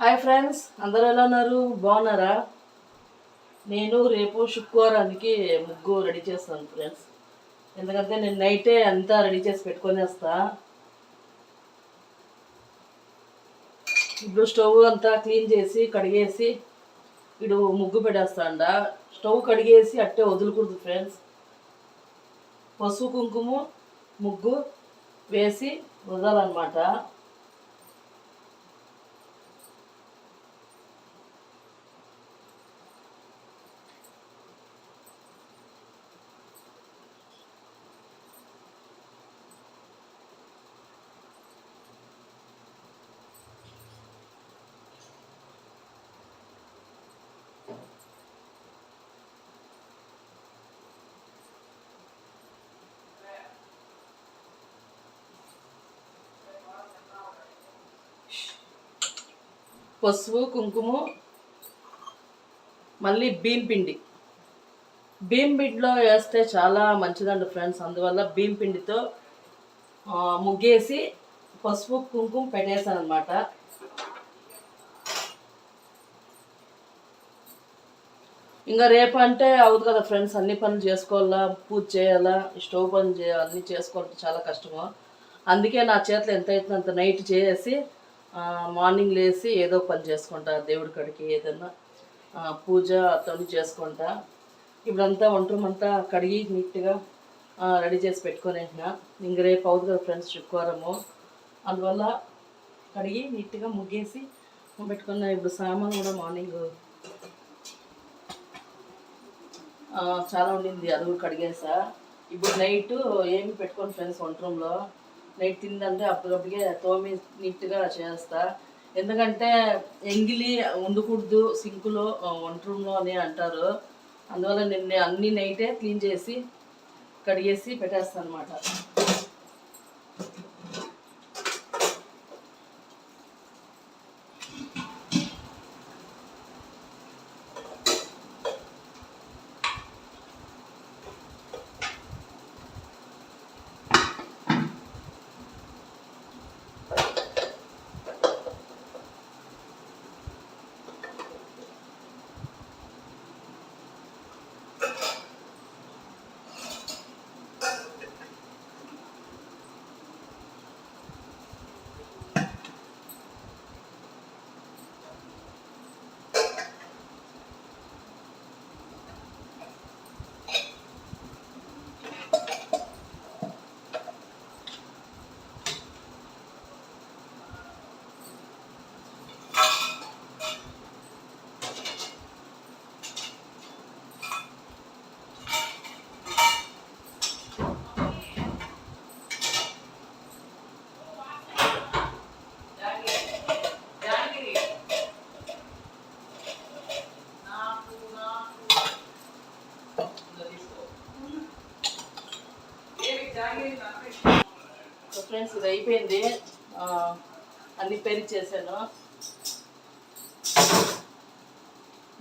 Hi friends అందరూ ఎలా ఉన్నారు? బాగున్నారా? నేను రేపు శుక్రవారానికి ముగ్గు రెడీ చేస్తాను ఫ్రెండ్స్. ఎందుకంటే నేను నైటే అంతా రెడీ చేసి పెట్టుకొని వస్తా. ఇప్పుడు స్టవ్ అంతా క్లీన్ చేసి కడిగేసి ఇడు ముగ్గు పెట్టేస్తాండ. స్టవ్ కడిగేసి అట్టే వదులుకూడదు ఫ్రెండ్స్. పసుపు కుంకుమ ముగ్గు వేసి వదలన్నమాట పసుపు కుంకుమ మళ్ళీ బియ్యం పిండి. బియ్యం పిండిలో వేస్తే చాలా మంచిదండి ఫ్రెండ్స్. అందువల్ల బియ్యం పిండితో ముగ్గేసి పసుపు కుంకుమ పెట్టేశాను అనమాట ఇంకా రేపు అంటే అవుతుంది కదా ఫ్రెండ్స్. అన్ని పనులు చేసుకోవాలా పూజ చేయాలా స్టవ్ పని చేయాలి అన్నీ చేసుకోవాలంటే చాలా కష్టము. అందుకే నా చేతిలో ఎంత అవుతుందో అంత నైట్ చేసి మార్నింగ్ లేచి ఏదో పని చేసుకుంటా దేవుడి కాడికి ఏదైనా పూజ అతను చేసుకుంటా. ఇప్పుడంతా వంటరూమ్ అంతా కడిగి నీట్గా రెడీ చేసి పెట్టుకునేసిన ఇంక రేపు అవుతుంది కదా ఫ్రెండ్స్ శుక్రవారము. అందువల్ల కడిగి నీట్గా ముగ్గేసి పెట్టుకున్న ఇప్పుడు సామాన్ కూడా మార్నింగ్ చాలా ఉండింది. అది కూడా కడిగేసా. ఇప్పుడు నైట్ ఏమి పెట్టుకోండి ఫ్రెండ్స్ వంట రూమ్లో. నైట్ తిందంటే అప్పటికప్పటికే తోమి నీట్గా చేస్తా. ఎందుకంటే ఎంగిలి ఉండకూడదు సింకులో వంట రూమ్లో అని అంటారు. అందువల్ల నిన్న అన్ని నైటే క్లీన్ చేసి కడిగేసి పెట్టేస్తాను అనమాట సో ఫ్రెండ్స్ ఇది అయిపోయింది. అన్ని పెరి చేశాను.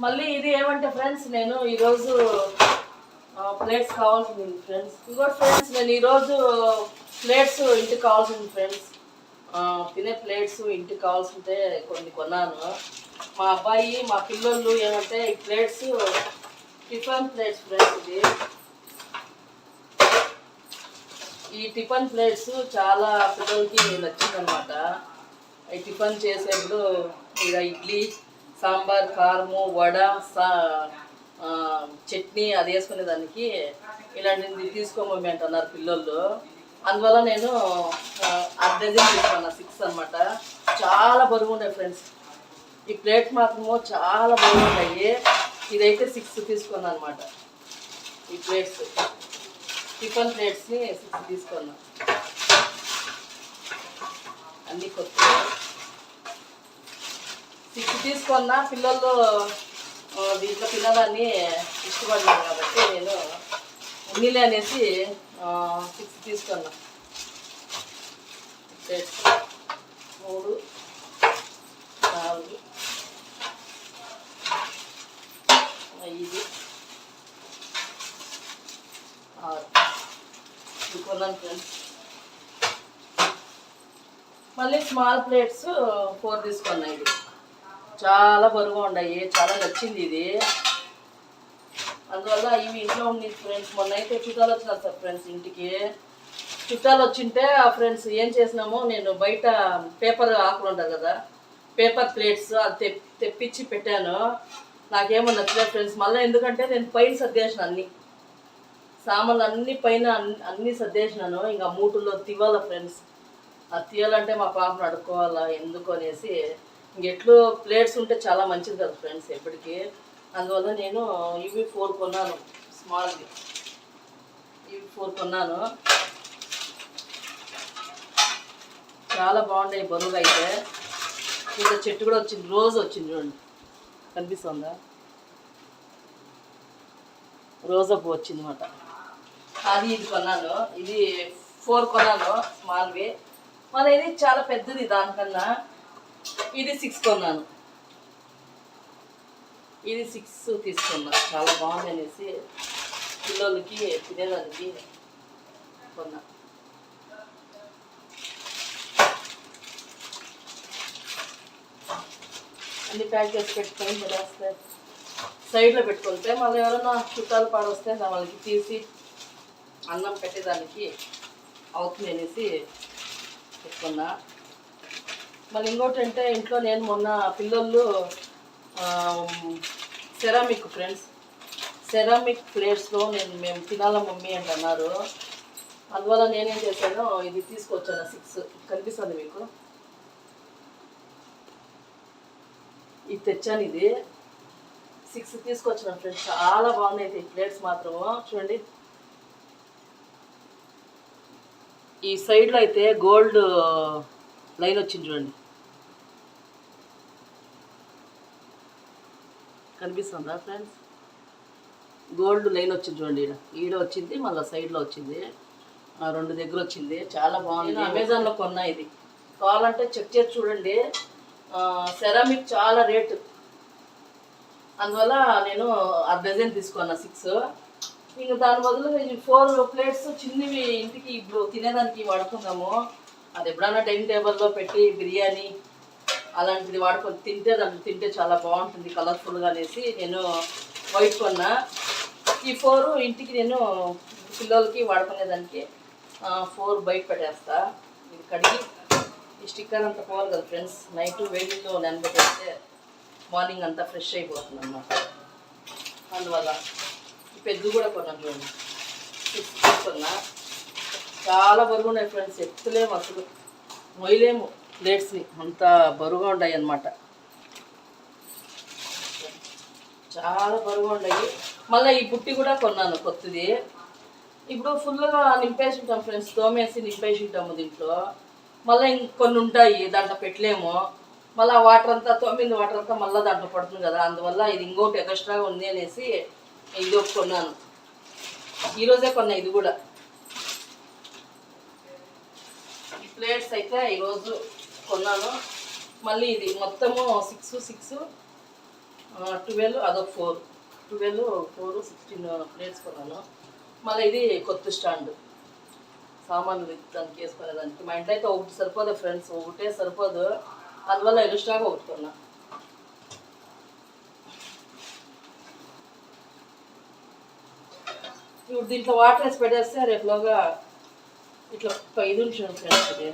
మళ్ళీ ఇది ఏమంటే ఫ్రెండ్స్ నేను ఈరోజు ప్లేట్స్ కావాల్సింది ఫ్రెండ్స్ ఇంకోటి ఫ్రెండ్స్ నేను ఈరోజు ప్లేట్స్ ఇంటికి కావాల్సింది ఫ్రెండ్స్ తినే ప్లేట్స్ ఇంటికి కావాల్సింటే కొన్ని కొన్నాను. మా అబ్బాయి మా పిల్లలు ఏమంటే ఈ ప్లేట్స్ టిఫిన్ ప్లేట్స్ ఫ్రెండ్స్ ఇది. ఈ టిఫన్ ప్లేట్స్ చాలా పిల్లలకి నచ్చిందనమాట ఈ టిఫన్ చేసేప్పుడు ఇక ఇడ్లీ సాంబార్ కారము వడ సా చట్నీ అది వేసుకునే దానికి ఇలాంటిది తీసుకోమని అంటున్నారు పిల్లలు. అందువల్ల నేను అర్ధ డజన్ తీసుకున్నా సిక్స్ అనమాట చాలా బరువు ఉన్నాయి ఫ్రెండ్స్. ఈ ప్లేట్ మాత్రము చాలా బరువు ఉన్నాయి ఇదైతే సిక్స్ తీసుకున్నాను అనమాట ఈ ప్లేట్స్. టిఫిన్ ప్లేట్స్ని సిక్స్ తీసుకున్నాం. అన్నీ కొత్త. సిక్స్ తీసుకున్నా పిల్లలు దీంట్లో పిల్లలన్నీ ఇష్టపడినాను కాబట్టి నేను ఉన్నీళ్ళు అనేసి సిక్స్ తీసుకున్నా. ప్లేట్స్ మూడు నాలుగు ఐదు ఆరు. ఇది కొన్నాను ఫ్రెండ్స్ మళ్ళీ స్మాల్ ప్లేట్స్ ఫోర్ తీసుకున్నాయి ఇది. చాలా బరువుగా ఉన్నాయి. చాలా నచ్చింది ఇది. అందువల్ల ఇవి ఇంట్లో ఉంది ఫ్రెండ్స్ మొన్న అయితే చుట్టాలు వచ్చినారు సార్ ఫ్రెండ్స్ ఇంటికి. చుట్టాలు వచ్చింటే ఆ ఫ్రెండ్స్ ఏం చేసినామో నేను బయట పేపర్ ఆకులు ఉంటుంది కదా పేపర్ ప్లేట్స్ అది తెప్పించి పెట్టాను. నాకేమో నచ్చలేదు ఫ్రెండ్స్ మళ్ళీ ఎందుకంటే నేను పైన సర్దేసిన అన్ని. సామాన్లు అన్ని పైన అన్ని- సర్దేసినాను. ఇంకా మూటుల్లో తివ్వాల ఫ్రెండ్స్? ఆ తీయాలంటే మా పాపను అడుక్కోవాలా ఎందుకు అనేసి. ఇంకెట్లు ప్లేట్స్ ఉంటే చాలా మంచిది కదా ఫ్రెండ్స్ ఎప్పటికీ. అందువల్ల నేను ఇవి ఫోర్ కొన్నాను స్మాల్వి. ఇవి ఫోర్ కొన్నాను. చాలా బాగున్నాయి బరువుగా అయితే. ఇంకా చెట్టు కూడా వచ్చింది రోజు వచ్చింది చూడండి. కనిపిస్తుందా? రోజా పువ్వు వచ్చిందన్నమాట అది ఇది కొన్నాను. ఇది ఫోర్ కొన్నాను స్మాల్వి మళ్ళీ ఇది చాలా పెద్దది దానికన్నా. ఇది సిక్స్ కొన్నాను. ఇది సిక్స్ తీసుకున్నాను చాలా బాగుంది అనేసి పిల్లలకి తినేదానికి కొన్నా. అన్ని ప్యాక్ చేసి పెట్టుకొని వస్తే సైడ్లో పెట్టుకుంటే మళ్ళీ ఎవరైనా చుట్టాలు పాడొస్తే వాళ్ళకి తీసి అన్నం పెట్టేదానికి అవుతుంది అనేసి చెప్పుకున్నా. మళ్ళీ ఇంకోటి అంటే ఇంట్లో నేను మొన్న పిల్లలు సెరామిక్ ఫ్రెండ్స్ సెరామిక్ ప్లేట్స్లో నేను మేము తినాల మమ్మీ అని అన్నారు. అందువల్ల నేనేం చేశాను ఇది తీసుకొచ్చాను సిక్స్ కనిపిస్తుంది మీకు? ఇది తెచ్చాను ఇది. సిక్స్ తీసుకొచ్చిన ఫ్రెండ్స్ చాలా బాగున్నాయి ఈ ప్లేట్స్ మాత్రము. చూడండి ఈ సైడ్లో అయితే గోల్డ్ లైన్ వచ్చింది చూడండి. కనిపిస్తుందా ఫ్రెండ్స్ గోల్డ్ లైన్ వచ్చింది చూడండి ఈడ. ఈడ వచ్చింది మళ్ళీ సైడ్లో వచ్చింది. ఆ రెండు దగ్గర వచ్చింది. చాలా బాగుంది. అమెజాన్లో కొన్నా ఇది. కావాలంటే చెక్ చేసి చూడండి. సెరామిక్ చాలా రేటు అందువల్ల నేను ఆ డజన్ తీసుకున్నా సిక్స్ ఇంకా దాని బదులు ఈ ఫోర్ ప్లేట్స్ చిన్నవి ఇంటికి ఇప్పుడు తినేదానికి వాడుకున్నాము అది ఎప్పుడైనా డైనింగ్ టేబుల్లో పెట్టి బిర్యానీ అలాంటిది వాడుకొని తింటే దాన్ని తింటే చాలా బాగుంటుంది కలర్ఫుల్గా అనేసి నేను వైట్ కొన్నా. ఈ ఫోర్ ఇంటికి నేను పిల్లలకి వాడుకునేదానికి ఫోర్ బయట పెట్టేస్తా. ఇది కడిగి ఈ స్టిక్కర్ అంతా పోవాలి కదా ఫ్రెండ్స్ నైట్ వేడిలో నానబెట్టేస్తే మార్నింగ్ అంతా ఫ్రెష్ అయిపోతుంది అన్నమాట అందువల్ల పెద్ద కూడా కొన్నాను చూడండి. సిక్స్ చాలా బరువు ఉన్నాయి ఫ్రెండ్స్ ఎత్తులేము అసలు. మొయ్యలేము ప్లేట్స్ని అంత బరువుగా ఉన్నాయి అన్నమాట. చాలా బరువుగా ఉన్నాయి మళ్ళీ ఈ బుట్టి కూడా కొన్నాను కొత్తది. ఇప్పుడు ఫుల్గా నింపేసి ఉంటాం ఫ్రెండ్స్ తోమేసి నింపేసి ఉంటాము దీంట్లో. మళ్ళీ ఇంకొన్ని ఉంటాయి దాంట్లో పెట్టలేము. మళ్ళీ ఆ వాటర్ అంతా తోమింది వాటర్ అంతా మళ్ళీ దాంట్లో పడుతుంది కదా. అందువల్ల ఇది ఇంకోటి ఎక్స్ట్రాగా ఉంది అనేసి ఇది ఒకటి కొన్నాను. ఈరోజే కొన్నా ఇది కూడా. ఈ ప్లేట్స్ అయితే ఈరోజు కొన్నాను. మళ్ళీ ఇది మొత్తము సిక్స్ సిక్స్ ట్వెల్వ్ అదొక four twelve four sixteen plates కొన్నాను. మళ్ళీ ఇది కొత్త స్టాండ్. సామాన్లు దానికి వేసుకునే దానికి మా ఇంట్లో అయితే ఒకటి సరిపోదు ఫ్రెండ్స్ ఒకటే సరిపోదు. అందువల్ల ఎక్స్ట్రాగా ఒకటి కొన్నాను ఇప్పుడు దీంట్లో వాటర్ వేసి పెట్టేస్తే రేపులోగా ఇట్లా ఒక ఇది ఉంటుంది ఫ్రెండ్స్ ఇది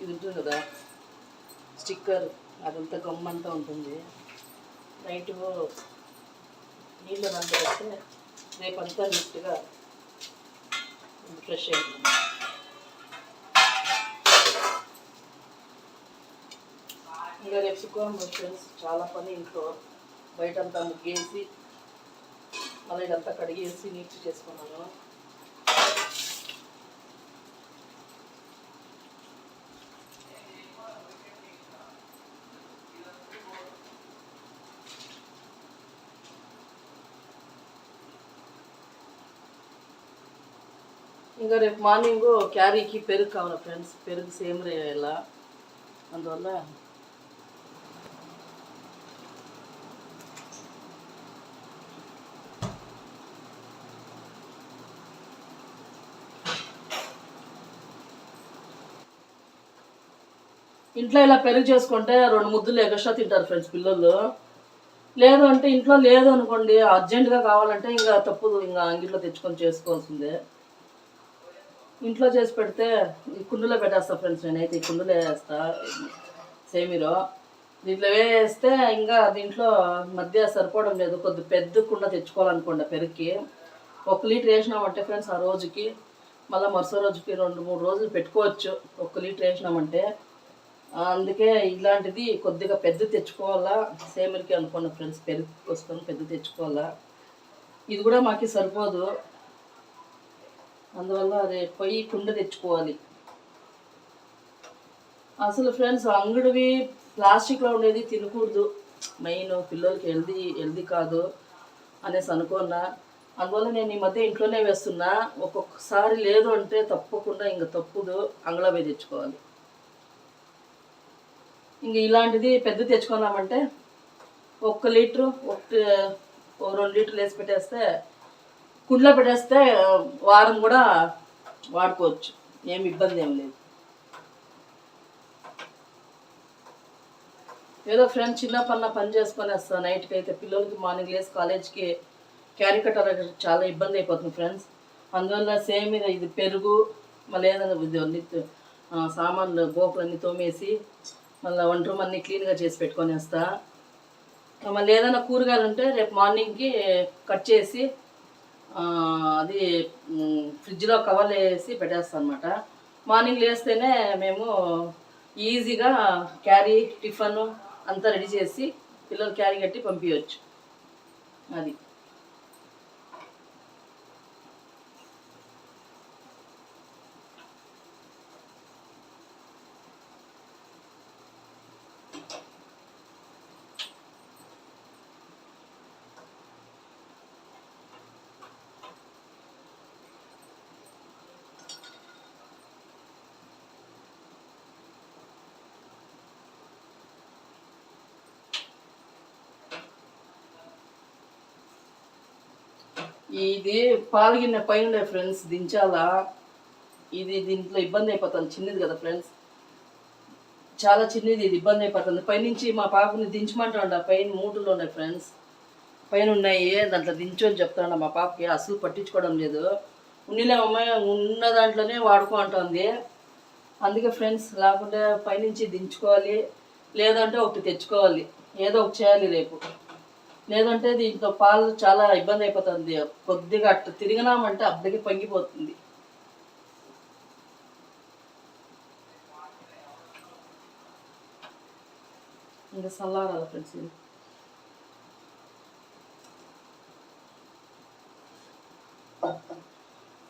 ఇది ఉంటుంది కదా? స్టిక్కర్ అదంతా గమ్మంతా ఉంటుంది. నైట్ నీళ్ళు దాంట్లో వేస్తే రేపంతా నీట్గా ఫ్రెష్ అవుతుంది ఇంకా రేపు శుక్రవారం ఫ్రెండ్స్ చాలా పని ఇంట్లో. బయటంతా ముగ్గేసి మళ్ళీ ఇదంతా కడిగేసి నీట్ చేసుకున్నాను. ఇంకా రేపు మార్నింగ్ క్యారీకి పెరుగు కావాలి ఫ్రెండ్స్ పెరుగు సేమ్ రేలా అందువల్ల ఇంట్లో ఇలా పెరుగు చేసుకుంటే రెండు ముద్దులు ఎగస్ట్రా తింటారు ఫ్రెండ్స్ పిల్లలు. లేదు అంటే ఇంట్లో లేదు అనుకోండి అర్జెంటుగా కావాలంటే ఇంకా తప్పదు ఇంకా అంగిట్లో తెచ్చుకొని చేసుకోవాల్సిందే. ఇంట్లో చేసి పెడితే ఈ కుండలో పెట్టేస్తా ఫ్రెండ్స్ నేనైతే ఈ కుండలో వేస్తా సేమీరో దీంట్లో వేస్తే ఇంకా దీంట్లో మధ్య సరిపోవడం లేదు. కొద్ది పెద్ద కుండ తెచ్చుకోవాలనుకోండి పెరుగుకి ఒక లీటర్ వేసినామంటే ఫ్రెండ్స్ ఆ రోజుకి మళ్ళీ మరుసో రోజుకి రెండు మూడు రోజులు పెట్టుకోవచ్చు. ఒక లీటర్ వేసినామంటే అందుకే ఇలాంటిది కొద్దిగా పెద్ద తెచ్చుకోవాలా? సేమిరికి అనుకున్న ఫ్రెండ్స్ పెరుగు వస్తుంది పెద్ద తెచ్చుకోవాలా? ఇది కూడా మాకు సరిపోదు. అందువల్ల అది పొయ్యి కుండ తెచ్చుకోవాలి. అసలు ఫ్రెండ్స్ అంగడివి ప్లాస్టిక్లో ఉండేది తినకూడదు. మెయిన్ పిల్లలకి హెల్దీ హెల్దీ కాదు అనేసి అనుకున్నా. అందువల్ల నేను ఈ మధ్య ఇంట్లోనే వేస్తున్నా. ఒక్కొక్కసారి లేదు అంటే తప్పకుండా ఇంకా తప్పుదు. అంగళవే తెచ్చుకోవాలి. ఇంక ఇలాంటిది పెద్ద తెచ్చుకున్నామంటే ఒక్క లీటరు ఒక ఓ రెండు లీటర్లు వేసి పెట్టేస్తే కుండలో పెట్టేస్తే వారం కూడా వాడుకోవచ్చు. ఏమి ఇబ్బంది ఏం లేదు. ఏదో ఫ్రెండ్ చిన్న పన్న పని చేసుకొని వస్తా నైట్కి అయితే పిల్లలకి మార్నింగ్ లేసి కాలేజ్కి క్యారీ కట్టర్ చాలా ఇబ్బంది అయిపోతుంది ఫ్రెండ్స్. అందువల్ల సేమ్ ఇది ఇది పెరుగు మళ్ళీ ఏదైనా ఇది అన్ని సామాన్లు గోపులన్నీ తోమేసి మళ్ళీ వంట రూమ్ అన్నీ క్లీన్గా చేసి పెట్టుకొని వస్తా. మళ్ళీ ఏదైనా కూరగాయలు ఉంటే రేపు మార్నింగ్కి కట్ చేసి అది ఫ్రిడ్జ్లో కవర్లు వేసి పెట్టేస్తాను అనమాట మార్నింగ్ లేస్తేనే మేము ఈజీగా క్యారీ టిఫన్ అంతా రెడీ చేసి పిల్లలు క్యారీ కట్టి పంపించవచ్చు అది. ఇది పాలగిన్నె పైన ఫ్రెండ్స్ దించాలా? ఇది దీంట్లో ఇబ్బంది అయిపోతుంది. చిన్నది కదా ఫ్రెండ్స్. చాలా చిన్నది ఇది ఇబ్బంది అయిపోతుంది. పైనుంచి మా పాపని దించమంటాడు పైన మూటలు ఉన్నాయి ఫ్రెండ్స్. పైన ఉన్నాయి దాంట్లో దించు అని చెప్తాడు మా పాపకి. అసలు పట్టించుకోవడం లేదు. ఉన్నిలే అమ్మాయి ఉన్న దాంట్లోనే వాడుకో అంటుంది. అందుకే ఫ్రెండ్స్ లేకుంటే పైనుంచి దించుకోవాలి. లేదంటే ఒకటి తెచ్చుకోవాలి. ఏదో ఒకటి చేయాలి రేపు. లేదంటే దీంట్లో పాలు చాలా ఇబ్బంది అయిపోతుంది. కొద్దిగా అట్టు తిరిగినామంటే అప్పటికి పొంగిపోతుంది. ఇంకా చల్లారాలి ఫ్రెండ్స్ ఇది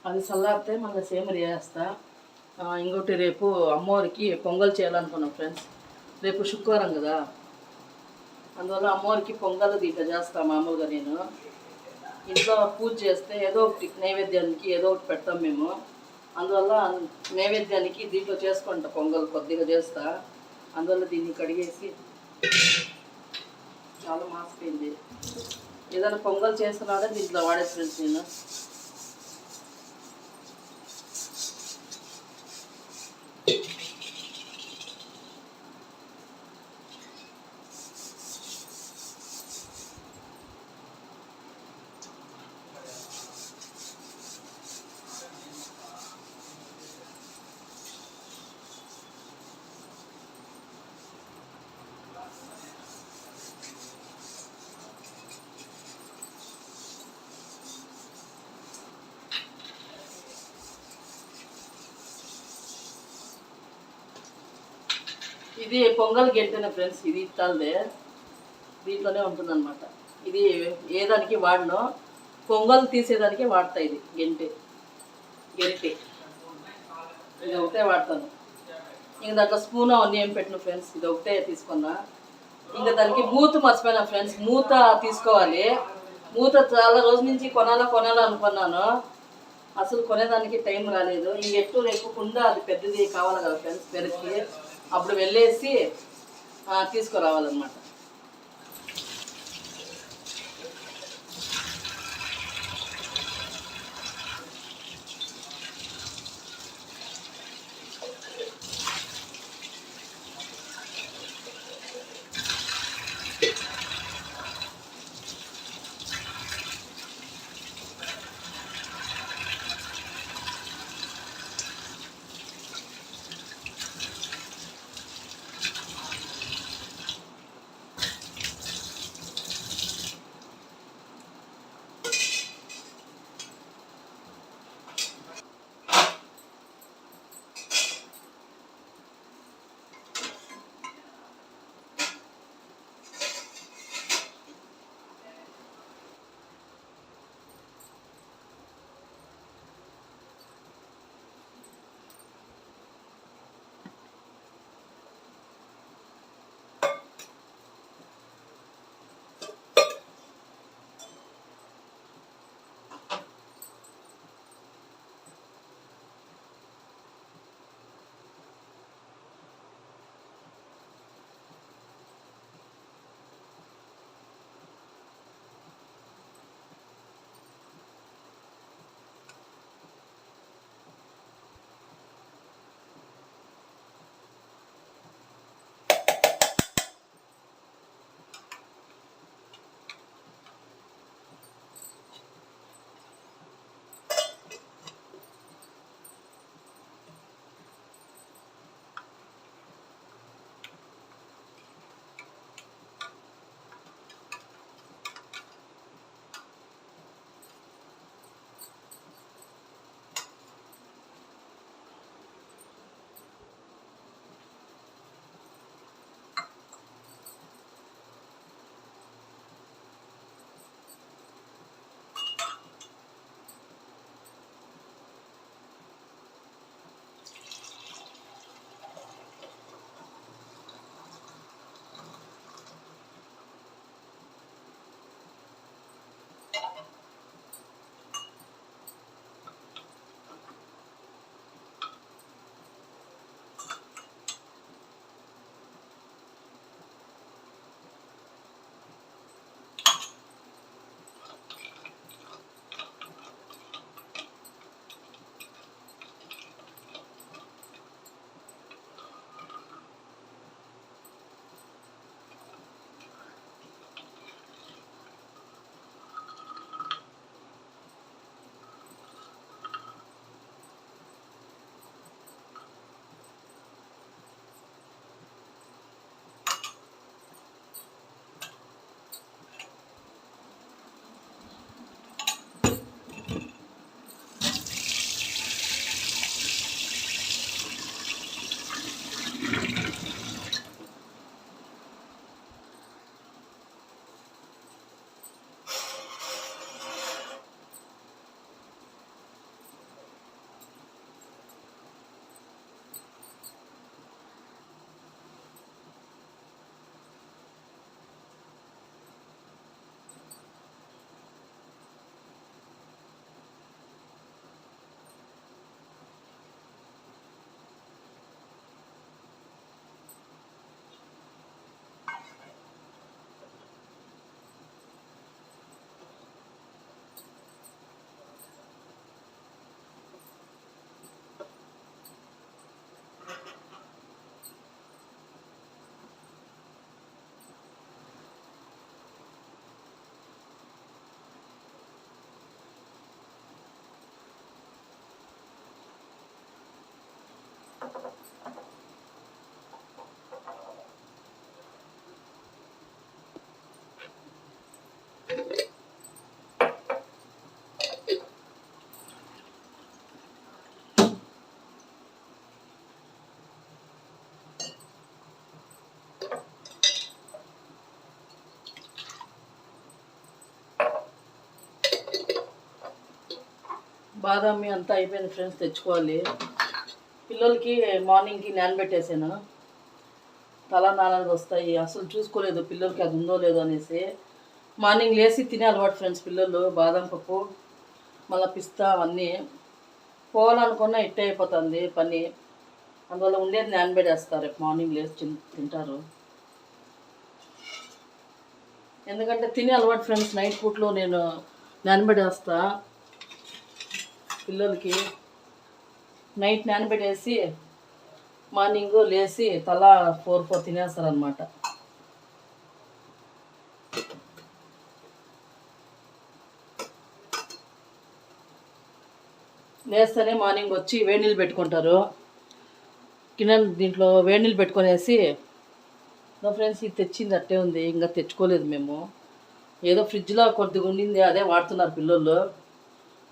అది చల్లారితే మళ్ళీ సేమరి వేస్తా ఇంకోటి రేపు అమ్మవారికి పొంగల్ చేయాలనుకున్నాం ఫ్రెండ్స్. రేపు శుక్రవారం కదా. అందువల్ల అమ్మవారికి పొంగల్ దీంట్లో చేస్తాను మామూలుగా నేను. ఇంట్లో పూజ చేస్తే ఏదో ఒకటి నైవేద్యానికి ఏదో ఒకటి పెడతాం మేము. అందువల్ల నైవేద్యానికి దీంట్లో చేసుకుంటా పొంగల్ కొద్దిగా చేస్తా. అందువల్ల దీన్ని కడిగేసి చాలా మాసిపోయింది. ఏదైనా పొంగల్ చేస్తున్నాడే దీంట్లో వాడే ఫ్రెండ్స్ నేను. ఇది పొంగల్ గెంటనే ఫ్రెండ్స్ ఇది ఇత్తాలదే. దీంట్లోనే ఉంటుందన్నమాట. ఇది ఏ దానికి వాడను పొంగల్ తీసేదానికి వాడతా ఇది గెంటె. గెరిటె ఇది ఒకటే వాడతాను. ఇంక దాంట్లో స్పూన్ అవన్నీ ఏం పెట్టిన ఫ్రెండ్స్ ఇది ఒకటే తీసుకున్నా. ఇంకా దానికి మూత మర్చిపోయినా ఫ్రెండ్స్ మూత తీసుకోవాలి. మూత చాలా రోజుల నుంచి కొనాలా కొనాలా అనుకున్నాను. అసలు కొనేదానికి టైం రాలేదు. ఇంక ఎట్టు కుండా అది పెద్దది కావాలి కదా ఫ్రెండ్స్ పెరిగి అప్పుడు వెళ్ళేసి ఆ, తీసుకురావాలన్నమాట. బాదామి అంతా అయిపోయింది ఫ్రెండ్స్ తెచ్చుకోవాలి. పిల్లలకి మార్నింగ్కి నానబెట్టేసాను తల నాన్నది వస్తాయి. అసలు చూసుకోలేదు పిల్లలకి అది ఉందో లేదో అనేసి. మార్నింగ్ లేచి తినే అలవాటు ఫ్రెండ్స్ పిల్లలు బాదం పప్పు మళ్ళీ పిస్తా అవన్నీ. పోవాలనుకున్నా ఇట్టే అయిపోతుంది పని. అందువల్ల ఉండేది నానబెట్టేస్తారు రేపు మార్నింగ్ లేచి తింటారు. ఎందుకంటే తినే అలవాటు ఫ్రెండ్స్ నైట్ పూట్లో నేను నానబెట్టేస్తా పిల్లలకి నైట్ నానబెట్టేసి మార్నింగ్ లేచి తలా ఫోర్ ఫోర్ తినేస్తారనమాట లేస్తేనే మార్నింగ్ వచ్చి వేడి పెట్టుకుంటారు. కింద దీంట్లో వేడి పెట్టుకునేసి నా ఫ్రెండ్స్ ఇది తెచ్చింది అట్టే ఉంది ఇంకా తెచ్చుకోలేదు మేము. ఏదో ఫ్రిడ్జ్లో కొద్దిగా ఉండింది అదే వాడుతున్నారు పిల్లలు.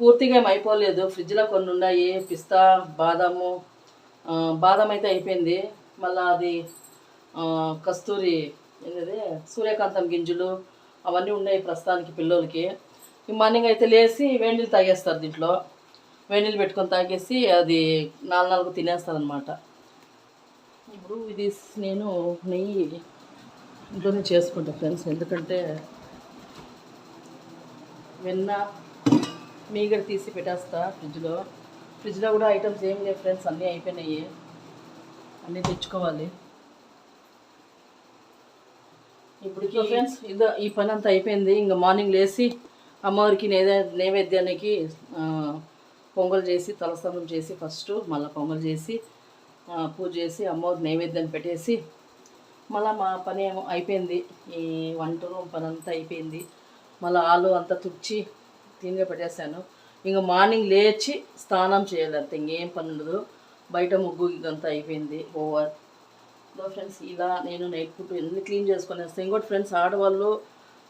పూర్తిగా ఏం అయిపోలేదు. ఫ్రిడ్జ్లో కొన్ని ఉన్నాయి. పిస్తా బాదాము బాదం అయితే అయిపోయింది. మళ్ళీ అది కస్తూరి ఏంటది? సూర్యకాంతం గింజలు అవన్నీ ఉన్నాయి ప్రస్తుతానికి పిల్లలకి. ఈ మార్నింగ్ అయితే లేచి వేడి నీళ్ళు తాగేస్తారు దీంట్లో. వేడి నీళ్ళు పెట్టుకొని తాగేసి అది నాలుగు నాలుగు తినేస్తారు అనమాట ఇప్పుడు ఇది నేను నెయ్యి ఇంట్లోనే చేసుకుంటాను ఫ్రెండ్స్. ఎందుకంటే వెన్న మీగడ తీసి పెట్టేస్తా ఫ్రిడ్జ్లో. ఫ్రిడ్జ్లో కూడా ఐటమ్స్ ఏం లేవు ఫ్రెండ్స్ అన్నీ అయిపోయినాయి. అన్నీ తెచ్చుకోవాలి. ఇప్పుడు ఫ్రెండ్స్ ఇదో ఈ పని అంతా అయిపోయింది. ఇంకా మార్నింగ్ లేచి అమ్మవారికి నైవే నైవేద్యానికి పొంగల్ చేసి తలస్నానం చేసి ఫస్ట్ మళ్ళీ పొంగల్ చేసి పూజ చేసి అమ్మవారికి నైవేద్యం పెట్టేసి మళ్ళీ మా పని ఏమో అయిపోయింది. ఈ వంట రూమ్ పని అంతా అయిపోయింది. మళ్ళీ ఆలు అంతా తుడిచి క్లీన్గా పెట్టేశాను ఇంకా మార్నింగ్ లేచి స్నానం చేయాలి అంతే ఇంకేం పని ఉండదు. బయట ముగ్గు ఇదంతా అయిపోయింది ఓవర్. ఇదో ఫ్రెండ్స్ ఇలా నేను నైట్ పూట ఎన్ని క్లీన్ చేసుకొని వస్తాను ఇంకోటి ఫ్రెండ్స్ ఆడవాళ్ళు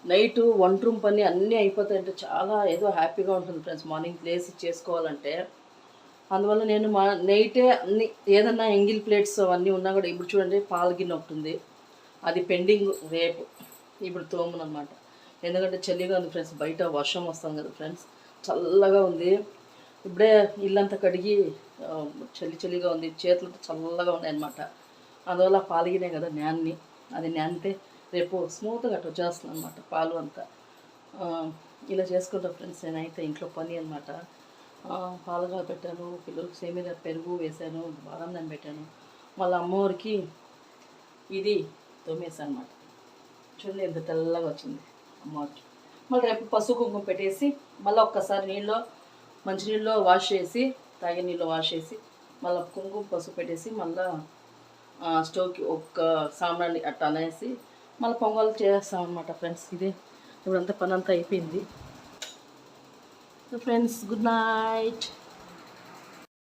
నైట్ వంట్రూమ్ పని అన్నీ అయిపోతాయంటే చాలా ఏదో హ్యాపీగా ఉంటుంది ఫ్రెండ్స్ మార్నింగ్ లేచి చేసుకోవాలంటే. అందువల్ల నేను మా నైటే అన్ని ఏదన్నా ఎంగిల్ ప్లేట్స్ అవన్నీ ఉన్నా కూడా ఇప్పుడు చూడండి పాల గిన్నె ఒకటి ఉంది. అది పెండింగ్ రేపు ఇప్పుడు తోమునమాట. ఎందుకంటే చలిగా ఉంది ఫ్రెండ్స్ బయట వర్షం వస్తుంది కదా ఫ్రెండ్స్ చల్లగా ఉంది. ఇప్పుడే ఇల్లంతా కడిగి చలి చలిగా ఉంది. చేతులు చల్లగా ఉన్నాయి అనమాట అందువల్ల పాలిగినాయి కదా నాన్ని. అది నానితే రేపు స్మూత్గా అట్లా వచ్చేస్తుంది అనమాట పాలు అంతా. ఇలా చేసుకుంటా ఫ్రెండ్స్ నేనైతే ఇంట్లో పని అనమాట పాలుగా పెట్టాను పిల్లలకు సేమిద పెరుగు వేశాను బాదం పెట్టాను. వాళ్ళ అమ్మవారికి ఇది తోమేసాను అనమాట చూడండి ఎంత తెల్లగా వచ్చింది. మళ్ళీ రేపు పసుపు కుంకుమ పెట్టేసి మళ్ళీ ఒక్కసారి నీళ్ళు మంచినీళ్ళు వాష్ చేసి తాగే నీళ్ళు వాష్ చేసి మళ్ళీ కుంకుమ పసుపు పెట్టేసి మళ్ళీ స్టవ్కి ఒక్క సామాన్ని అట్లా అనేసి మళ్ళీ పొంగల్ చేస్తాం అనమాట ఫ్రెండ్స్ ఇది. ఇప్పుడంతా పని అంతా అయిపోయింది ఫ్రెండ్స్ గుడ్ నైట్.